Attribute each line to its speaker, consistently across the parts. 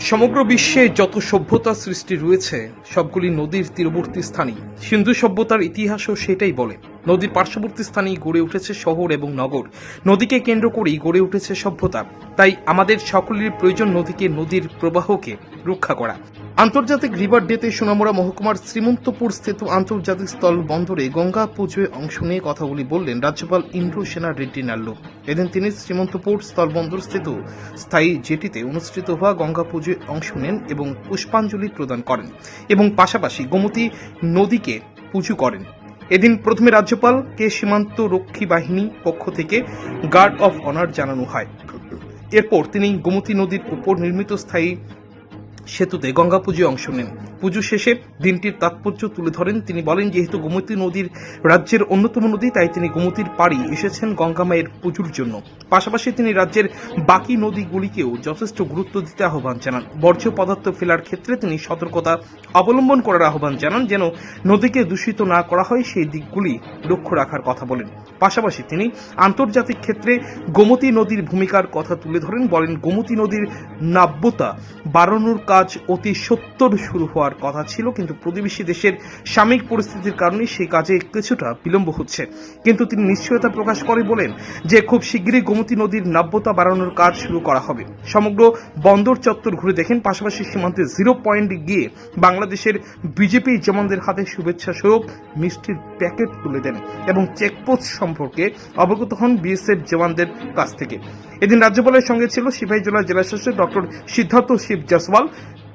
Speaker 1: সমগ্র বিশ্বে যত সভ্যতা সৃষ্টি রয়েছে, সবগুলি নদীর তীরবর্তী স্থানেই। সিন্ধু সভ্যতার ইতিহাসও সেটাই বলে। নদীর পার্শ্ববর্তী স্থানেই গড়ে উঠেছে শহর এবং নগর। নদীকে কেন্দ্র করেই গড়ে উঠেছে সভ্যতা। তাই আমাদের সকলের প্রয়োজন নদীকে নদীর প্রবাহকে রক্ষা করা। আন্তর্জাতিক রিভার ডেতে সোনামুড়া মহকুমার শ্রীমন্তপুর স্থিত আন্তর্জাতিক স্থল বন্দরে গঙ্গা পুজোয় অংশ নিয়ে কথাগুলি বললেন রাজ্যপাল ইন্দ্র সেনা রেড্ডি নাল্লু। এদিন তিনি শ্রীমন্তপুর স্থলবন্দর স্থিত স্থায়ী জেটিতে অনুষ্ঠিত হওয়া গঙ্গা পুজোয় অংশ নেন এবং পুষ্পাঞ্জলি প্রদান করেন এবং পাশাপাশি গোমতী নদীকে পুজো করেন। এদিন প্রথমে রাজ্যপালকে সীমান্ত রক্ষী বাহিনী পক্ষ থেকে গার্ড অফ অনার জানানো হয়। এরপর তিনি গোমতী নদীর উপর নির্মিত স্থায়ী সেতুতে গঙ্গা পুজোয় অংশ নেন। পুজো শেষে দিনটির তাৎপর্য তুলে ধরেন। তিনি বলেন, যেহেতু গোমতী নদীর রাজ্যের অন্যতম নদী, তাই তিনি গোমতীর পাড়ি এসেছেন গঙ্গা মায়ের পুজোর জন্য। পাশাপাশি তিনি রাজ্যের বাকি নদীগুলিকেও যথেষ্ট গুরুত্ব দিতে আহ্বান জানান। বর্জ্য পদার্থ ফেলার ক্ষেত্রে তিনি সতর্কতা অবলম্বন করার আহ্বান জানান, যেন নদীকে দূষিত না করা হয়, সেই দিকগুলি লক্ষ্য রাখার কথা বলেন। পাশাপাশি তিনি আন্তর্জাতিক ক্ষেত্রে গোমতী নদীর ভূমিকার কথা তুলে ধরেন। বলেন, গোমতী নদীর নাব্যতা বাড়ানোর কাজ অতি সত্তর শুরু হওয়ার কথা ছিল, কিন্তু প্রতিবেশী দেশের সাময়িক পরিস্থিতির কারণে সেই কাজে কিছুটা বিলম্ব হচ্ছে। কিন্তু তিনি নিশ্চয়তা প্রকাশ করে বলেন যে, খুব শীঘ্রই গোমতী নদীর নাব্যতা বাড়ানোর কাজ শুরু করা হবে। সমগ্র বন্দর চত্বর ঘুরে দেখেন, পাশাপাশি সীমান্তে জিরো পয়েন্ট গিয়ে বাংলাদেশের বিজেপি জওয়ানদের হাতে শুভেচ্ছা স্বরূপ মিষ্টির প্যাকেট তুলে দেন এবং চেকপোস্ট সম্পর্কে অবগত হন বিএসএফ জওয়ানদের কাছ থেকে। এদিন রাজ্যপালের সঙ্গে ছিল সিপাহী জেলা জেলা শাসক doctor Siddharth Shiv Jaiswal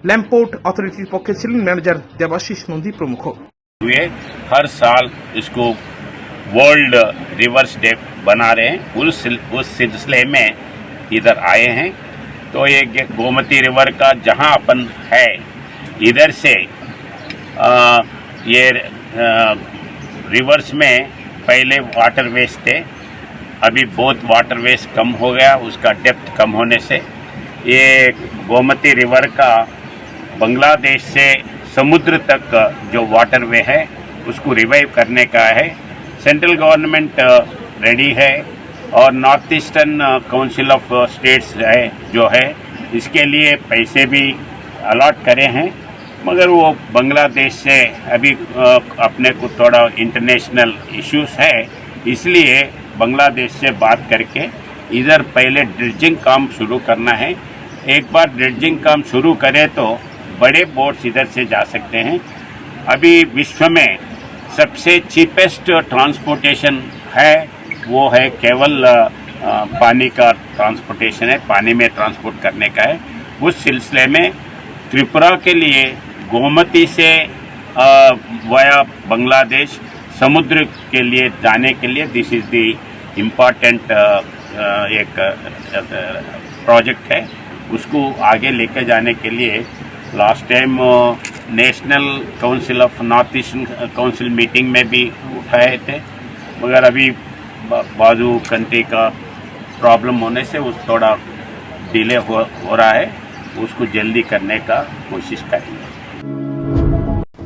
Speaker 1: ল্যাম্পোর্ট অথরিটির পক্ষে ছিলেন ম্যানেজার দেবাশিস নন্দী প্রমুখ
Speaker 2: हुए हर साल इसको वर्ल्ड रिवर्स डे बना रहे हैं उस उस सिलसिले में इधर आए हैं तो ये गे- गोमती रिवर का जहां अपन है इधर से आ, ये आ, रिवर्स में पहले वाटरवेज थे अभी बहुत वाटरवेज कम हो गया उसका डेप्थ कम होने से ये गोमती रिवर का बांग्लादेश से समुद्र तक जो वाटरवे है, उसको रिवाइव करने का है। सेंट्रल गवर्नमेंट रेडी है और North Eastern Council of States है, जो है, इसके लिए पैसे भी अलॉट करे हैं। मगर वो बांग्लादेश से अभी अपने को थोड़ा इंटरनेशनल इश्यूज़ है, इसलिए बांग्लादेश से बात करके इधर पहले ड्रिजिंग काम शुरू करना है। एक बार ड्रिजिंग काम शुरू करें तो बड़े बोट्स इधर से जा सकते हैं। अभी विश्व में सबसे चीपेस्ट ट्रांसपोर्टेशन है, वो है केवल पानी का ट्रांसपोर्टेशन है, पानी में ट्रांसपोर्ट करने का है। उस सिलसिले में त्रिपुरा के लिए गोमती से वाया बांग्लादेश, समुद्र के लिए जाने के लिए दिस इज़ दी इंपॉर्टेंट एक प्रोजेक्ट है। उसको आगे लेकर जाने के लिए last time National Council of North Eastern Council meeting में भी उठाए थे मगर अभी बाजू कंट्री का प्रॉब्लम होने से उस थोड़ा डिले हो, हो रहा है उसको जल्दी करने का कोशिश करेंगे।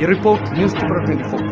Speaker 1: ಈ report news tipper twenty four